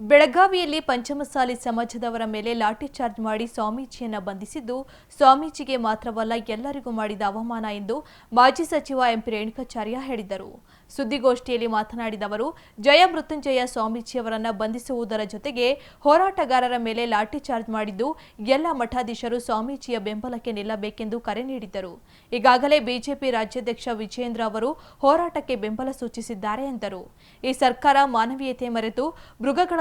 ಬೆಳಗಾವಿಯಲ್ಲಿ ಪಂಚಮಸಾಲಿ ಸಮಾಜದವರ ಮೇಲೆ ಲಾಠಿ ಚಾರ್ಜ್ ಮಾಡಿ ಸ್ವಾಮೀಜಿಯನ್ನು ಬಂಧಿಸಿದ್ದು, ಸ್ವಾಮೀಜಿಗೆ ಮಾತ್ರವಲ್ಲ, ಎಲ್ಲರಿಗೂ ಮಾಡಿದ ಅವಮಾನ ಎಂದು ಮಾಜಿ ಸಚಿವ ಎಂಪಿ ರೇಣುಕಾಚಾರ್ಯ ಹೇಳಿದರು. ಸುದ್ದಿಗೋಷ್ಠಿಯಲ್ಲಿ ಮಾತನಾಡಿದ ಅವರು, ಜಯ ಮೃತ್ಯುಂಜಯ ಸ್ವಾಮೀಜಿಯವರನ್ನ ಬಂಧಿಸುವುದರ ಜೊತೆಗೆ ಹೋರಾಟಗಾರರ ಮೇಲೆ ಲಾಠಿ ಚಾರ್ಜ್ ಮಾಡಿದ್ದು, ಎಲ್ಲ ಮಠಾಧೀಶರು ಸ್ವಾಮೀಜಿಯ ಬೆಂಬಲಕ್ಕೆ ನಿಲ್ಲಬೇಕೆಂದು ಕರೆ ನೀಡಿದ್ದರು. ಈಗಾಗಲೇ ಬಿಜೆಪಿ ರಾಜ್ಯಾಧ್ಯಕ್ಷ ವಿಜಯೇಂದ್ರ ಅವರು ಹೋರಾಟಕ್ಕೆ ಬೆಂಬಲ ಸೂಚಿಸಿದ್ದಾರೆ ಎಂದರು. ಈ ಸರ್ಕಾರ ಮಾನವೀಯತೆ ಮರೆತು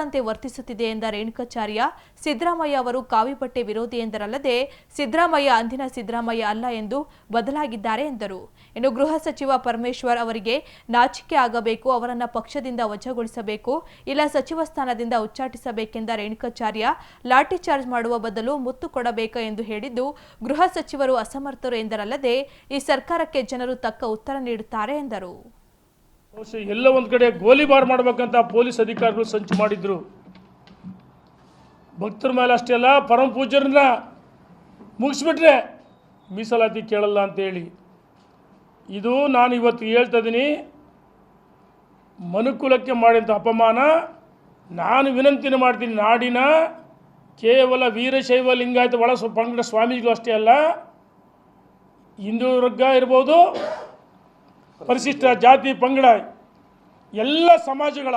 ಮೃಗಗಳಂತೆ ವರ್ತಿಸುತ್ತಿದೆ ಎಂದ ರೇಣುಕಾಚಾರ್ಯ. ಸಿದ್ದರಾಮಯ್ಯ ಅವರು ಕಾವಿಪಟ್ಟೆ ವಿರೋಧಿ ಎಂದರಲ್ಲದೆ ಸಿದ್ದರಾಮಯ್ಯ ಅಂದಿನ ಸಿದ್ದರಾಮಯ್ಯ ಅಲ್ಲ ಎಂದು ಬದಲಾಗಿದ್ದಾರೆ ಎಂದರು. ಇನ್ನು ಗೃಹ ಸಚಿವ ಪರಮೇಶ್ವರ್ ಅವರಿಗೆ ನಾಚಿಕೆ ಆಗಬೇಕು, ಅವರನ್ನು ಪಕ್ಷದಿಂದ ವಜಾಗೊಳಿಸಬೇಕು, ಇಲ್ಲ ಸಚಿವ ಸ್ಥಾನದಿಂದ ಉಚ್ಚಾಟಿಸಬೇಕೆಂದ ರೇಣುಕಾಚಾರ್ಯ ಲಾಠಿ ಚಾರ್ಜ್ ಮಾಡುವ ಬದಲು ಮುತ್ತು ಕೊಡಬೇಕು ಎಂದು ಹೇಳಿದ್ದು, ಗೃಹ ಸಚಿವರು ಅಸಮರ್ಥರು ಎಂದರಲ್ಲದೆ ಈ ಸರ್ಕಾರಕ್ಕೆ ಜನರು ತಕ್ಕ ಉತ್ತರ ನೀಡುತ್ತಾರೆ ಎಂದರು. ಬಹುಶಃ ಎಲ್ಲ ಒಂದು ಕಡೆ ಗೋಲಿಬಾರ್ ಮಾಡಬೇಕಂತ ಪೊಲೀಸ್ ಅಧಿಕಾರಿಗಳು ಸಂಚು ಮಾಡಿದ್ರು. ಭಕ್ತರ ಮೇಲೆ ಅಷ್ಟೇ ಅಲ್ಲ, ಪರಮ ಪೂಜ್ಯರನ್ನ ಮುಗಿಸ್ಬಿಟ್ರೆ ಮೀಸಲಾತಿ ಕೇಳಲ್ಲ ಅಂತೇಳಿ ಇದು ನಾನು ಇವತ್ತು ಹೇಳ್ತಾ ಇದ್ದೀನಿ ಮನುಕುಲಕ್ಕೆ ಮಾಡಿದಂಥ ಅಪಮಾನ, ನಾನು ವಿನಂತಿನ ಮಾಡ್ತೀನಿ ನಾಡಿನ ಕೇವಲ ವೀರಶೈವ ಲಿಂಗಾಯತ ಒಳ ಪಂಗಡ ಸ್ವಾಮೀಜಿಗಳು ಅಷ್ಟೇ ಅಲ್ಲ ಹಿಂದೂ ವರ್ಗ ಇರ್ಬೋದು ಪರಿಶಿಷ್ಟ ಜಾತಿ ಪಂಗಡ ಎಲ್ಲ ಸಮಾಜಗಳ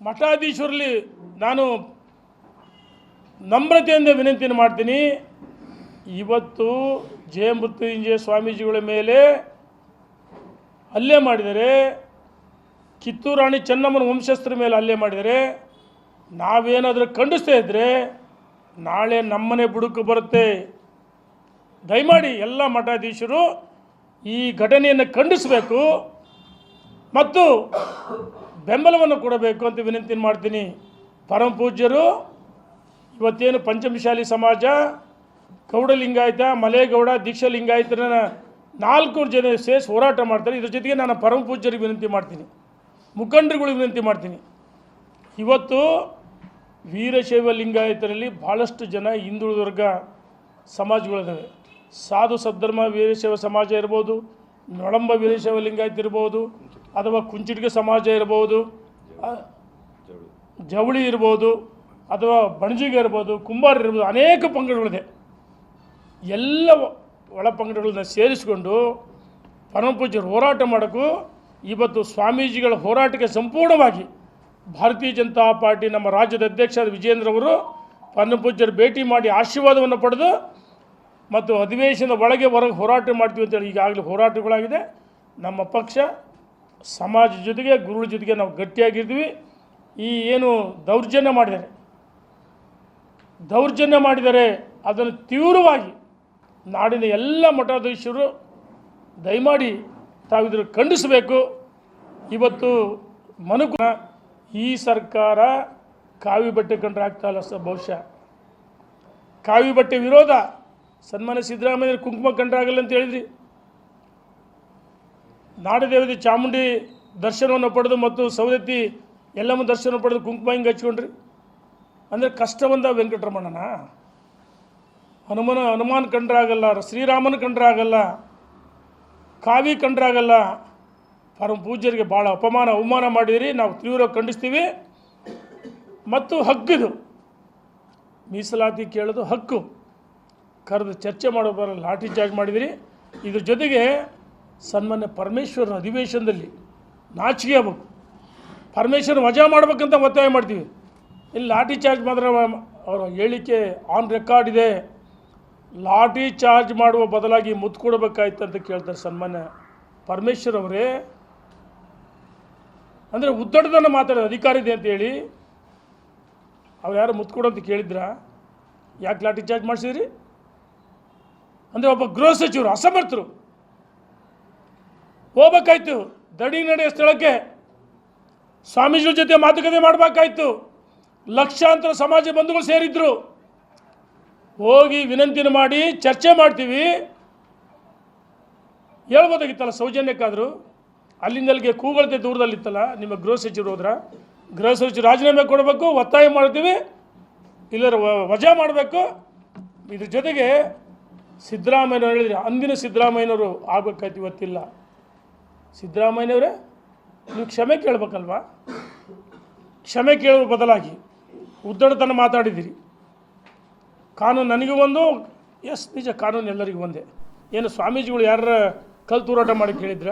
ಮಠಾಧೀಶರಲ್ಲಿ ನಾನು ನಮ್ರತೆಯಿಂದ ವಿನಂತಿಯನ್ನು ಮಾಡ್ತೀನಿ. ಇವತ್ತು ಜಯ ಮೃತ್ಯುಂಜಯ ಸ್ವಾಮೀಜಿಗಳ ಮೇಲೆ ಹಲ್ಲೆ ಮಾಡಿದರೆ ಕಿತ್ತೂರು ರಾಣಿ ಚೆನ್ನಮ್ಮನ ವಂಶಸ್ಥರ ಮೇಲೆ ಹಲ್ಲೆ ಮಾಡಿದರೆ, ನಾವೇನಾದರೂ ಖಂಡಿಸ್ತಾ ಇದ್ದರೆ ನಾಳೆ ನಮ್ಮನೆ ಬುಡುಕು ಬರುತ್ತೆ. ದಯಮಾಡಿ ಎಲ್ಲ ಮಠಾಧೀಶರು ಈ ಘಟನೆಯನ್ನು ಖಂಡಿಸಬೇಕು ಮತ್ತು ಬೆಂಬಲವನ್ನು ಕೊಡಬೇಕು ಅಂತ ವಿನಂತಿ ಮಾಡ್ತೀನಿ. ಪರಮ ಪೂಜ್ಯರು, ಇವತ್ತೇನು ಪಂಚಮಶಾಲಿ ಸಮಾಜ ಗೌಡ ಲಿಂಗಾಯತ ಮಲೇಗೌಡ ದೀಕ್ಷಾ ಲಿಂಗಾಯತರನ್ನ ನಾಲ್ಕು ಜನ ಸೇರಿಸಿ ಹೋರಾಟ ಮಾಡ್ತಾರೆ. ಇದ್ರ ಜೊತೆಗೆ ನಾನು ಪರಮ ಪೂಜ್ಯರಿಗೆ ವಿನಂತಿ ಮಾಡ್ತೀನಿ. ಮುಖಂಡರುಗಳಿಗೆ ವಿನಂತಿ ಮಾಡ್ತೀನಿ. ಇವತ್ತು ವೀರಶೈವ ಲಿಂಗಾಯತರಲ್ಲಿ ಭಾಳಷ್ಟು ಜನ ಹಿಂದುಳಿದ ವರ್ಗ ಸಮಾಜಗಳಿದ್ದಾವೆ ಸಾಧು ಸದ್ಧರ್ಮ ವೀರಶೈವ ಸಮಾಜ ಇರ್ಬೋದು, ನೊಳಂಬ ವೀರಶೈವ ಲಿಂಗಾಯತ ಇರ್ಬೋದು, ಅಥವಾ ಕುಂಚಿಟಿಗೆ ಸಮಾಜ ಇರ್ಬೋದು ಜವಳಿ ಇರ್ಬೋದು, ಅಥವಾ ಬಣಜಿಗೆ ಇರ್ಬೋದು, ಕುಂಬಾರ ಇರ್ಬೋದು, ಅನೇಕ ಪಂಗಡಗಳಿದೆ. ಎಲ್ಲ ಒಳ ಪಂಗಡಗಳನ್ನ ಸೇರಿಸಿಕೊಂಡು ಪರಮಪೂಜ್ಯರು ಹೋರಾಟ ಮಾಡೋಕ್ಕೂ ಇವತ್ತು ಸ್ವಾಮೀಜಿಗಳ ಹೋರಾಟಕ್ಕೆ ಸಂಪೂರ್ಣವಾಗಿ ಭಾರತೀಯ ಜನತಾ ಪಾರ್ಟಿ ನಮ್ಮ ರಾಜ್ಯದ ಅಧ್ಯಕ್ಷ ವಿಜೇಂದ್ರ ಅವರು ಪರಮಪೂಜ್ಯರು ಭೇಟಿ ಮಾಡಿ ಆಶೀರ್ವಾದವನ್ನು ಪಡೆದು ಮತ್ತು ಅಧಿವೇಶನದ ಒಳಗೆ ಹೊರಗೆ ಹೋರಾಟ ಮಾಡ್ತೀವಿ ಅಂತೇಳಿ ಈಗಾಗಲೇ ಹೋರಾಟಗಳಾಗಿದೆ. ನಮ್ಮ ಪಕ್ಷ ಸಮಾಜ ಜೊತೆಗೆ, ಗುರುಗಳ ಜೊತೆಗೆ ನಾವು ಗಟ್ಟಿಯಾಗಿರ್ತೀವಿ ಈ ಏನು ದೌರ್ಜನ್ಯ ಮಾಡಿದ್ದಾರೆ ದೌರ್ಜನ್ಯ ಮಾಡಿದರೆ ಅದನ್ನು ತೀವ್ರವಾಗಿ ನಾಡಿನ ಎಲ್ಲ ಮಠಾಧೀಶರು ದಯಮಾಡಿ ತಾವಿದ್ರು ಖಂಡಿಸಬೇಕು. ಇವತ್ತು ಮನುಕು ಈ ಸರ್ಕಾರ ಕಾವಿ ಬಟ್ಟೆ ಕಂಡ್ರೆ ಆಗ್ತಾ ಇಲ್ಲ ಸರ್ ಬಹುಶಃ. ಕಾವಿ ಬಟ್ಟೆ ವಿರೋಧ ಸನ್ಮಾನ್ಯ ಸಿದ್ದರಾಮಯ್ಯ ಕುಂಕುಮ ಕಂಡ್ರಾಗಲ್ಲ ಅಂತ ಹೇಳಿದ್ರಿ. ನಾಡದೇವತೆ ಚಾಮುಂಡಿ ದರ್ಶನವನ್ನು ಪಡೆದು ಮತ್ತು ಸವದತ್ತಿ ಎಲ್ಲಮ್ಮ ದರ್ಶನ ಪಡೆದು ಕುಂಕುಮ ಹಿಂಗೆ ಹಚ್ಕೊಂಡ್ರಿ? ಅಂದರೆ ಕಷ್ಟ ಬಂದ ವೆಂಕಟರಮಣನ. ಹನುಮನ ಹನುಮಾನ್ ಕಂಡ್ರಾಗಲ್ಲ, ಶ್ರೀರಾಮನ ಕಂಡ್ರಾಗಲ್ಲ, ಕಾವಿ ಕಂಡ್ರಾಗಲ್ಲ. ಪರಮ ಪೂಜ್ಯರಿಗೆ ಭಾಳ ಅಪಮಾನ, ಅವಮಾನ ಮಾಡಿದಿರಿ. ನಾವು ತೀವ್ರ ಖಂಡಿಸ್ತೀವಿ. ಮತ್ತು ಹಕ್ಕಿದು ಮೀಸಲಾತಿ ಕೇಳೋದು ಹಕ್ಕು. ಕರೆದು ಚರ್ಚೆ ಮಾಡೋ ಬರ ಲಾಠಿ ಚಾರ್ಜ್ ಮಾಡಿದಿರಿ. ಇದ್ರ ಜೊತೆಗೆ ಸನ್ಮಾನ್ಯ ಪರಮೇಶ್ವರನ ಅಧಿವೇಶನದಲ್ಲಿ ನಾಚಿಕೆ ಆಗ್ಬೇಕು. ಪರಮೇಶ್ವರ ವಜಾ ಮಾಡ್ಬೇಕಂತ ಒತ್ತಾಯ ಮಾಡ್ತೀವಿ. ಇಲ್ಲಿ ಲಾಠಿ ಚಾರ್ಜ್ ಮಾತ್ರ ಅವರ ಹೇಳಿಕೆ ಆನ್ ರೆಕಾರ್ಡ್ ಇದೆ. ಲಾಠಿ ಚಾರ್ಜ್ ಮಾಡುವ ಬದಲಾಗಿ ಮುತ್ತು ಕೊಡಬೇಕಾಯ್ತು ಅಂತ ಕೇಳ್ತಾರೆ ಸನ್ಮಾನ್ಯ ಪರಮೇಶ್ವರ್ ಅವರೇ. ಅಂದರೆ ಉದ್ದಡದನ್ನು ಮಾತಾಡೋದು ಅಧಿಕಾರ ಇದೆ ಅಂತೇಳಿ ಅವ್ರು ಯಾರು ಮುತ್ತು ಕೊಡು ಅಂತ ಕೇಳಿದ್ರಾ? ಯಾಕೆ ಲಾಠಿ ಚಾರ್ಜ್ ಮಾಡಿಸಿದ್ರಿ? ಅಂದರೆ ಒಬ್ಬ ಗೃಹ ಸಚಿವರು ಅಸಮರ್ಥರು. ಹೋಗ್ಬೇಕಾಯ್ತು. ದಡಿ ನಡೆಯ ಸ್ಥಳಕ್ಕೆ ಸ್ವಾಮೀಜಿಗಳ ಜೊತೆ ಮಾತುಕತೆ ಮಾಡಬೇಕಾಯ್ತು. ಲಕ್ಷಾಂತರ ಸಮಾಜ ಬಂಧುಗಳು ಸೇರಿದ್ರು. ಹೋಗಿ ವಿನಂತಿನ ಮಾಡಿ, ಚರ್ಚೆ ಮಾಡ್ತೀವಿ. ಹೇಳ್ಬೋದಾಗಿತ್ತಲ್ಲ ಸೌಜನ್ಯಕ್ಕಾದರೂ? ಅಲ್ಲಿಂದ ಅಲ್ಲಿಗೆ ಕೂಗಳತೆ ದೂರದಲ್ಲಿತ್ತಲ್ಲ, ನಿಮ್ಮ ಗೃಹ ಸಚಿವರು ಹೋದ್ರ ಗೃಹ ಸಚಿವ ರಾಜೀನಾಮೆ ಕೊಡಬೇಕು, ಒತ್ತಾಯ ಮಾಡ್ತೀವಿ. ಇಲ್ಲರ ವಜಾ ಮಾಡಬೇಕು. ಇದ್ರ ಜೊತೆಗೆ ಸಿದ್ದರಾಮಯ್ಯನವ್ರು ಹೇಳಿದ್ರೆ, ಅಂದಿನ ಸಿದ್ದರಾಮಯ್ಯನವರು ಆಗ್ಬೇಕಾಯ್ತು ಇವತ್ತಿಲ್ಲ. ಸಿದ್ದರಾಮಯ್ಯನವರೇ, ನೀವು ಕ್ಷಮೆ ಕೇಳಬೇಕಲ್ವಾ? ಕ್ಷಮೆ ಕೇಳುವ ಬದಲಾಗಿ ಉದ್ದಡತನ ಮಾತಾಡಿದ್ದೀರಿ ಕಾನೂನು ನನಗೂ ಒಂದು, ಎಸ್, ನಿಜ ಕಾನೂನು ಎಲ್ಲರಿಗೂ ಒಂದೇ. ಏನು ಸ್ವಾಮೀಜಿಗಳು ಯಾರ ಕಲ್ತೂರಾಟ ಮಾಡಿ ಕೇಳಿದ್ರ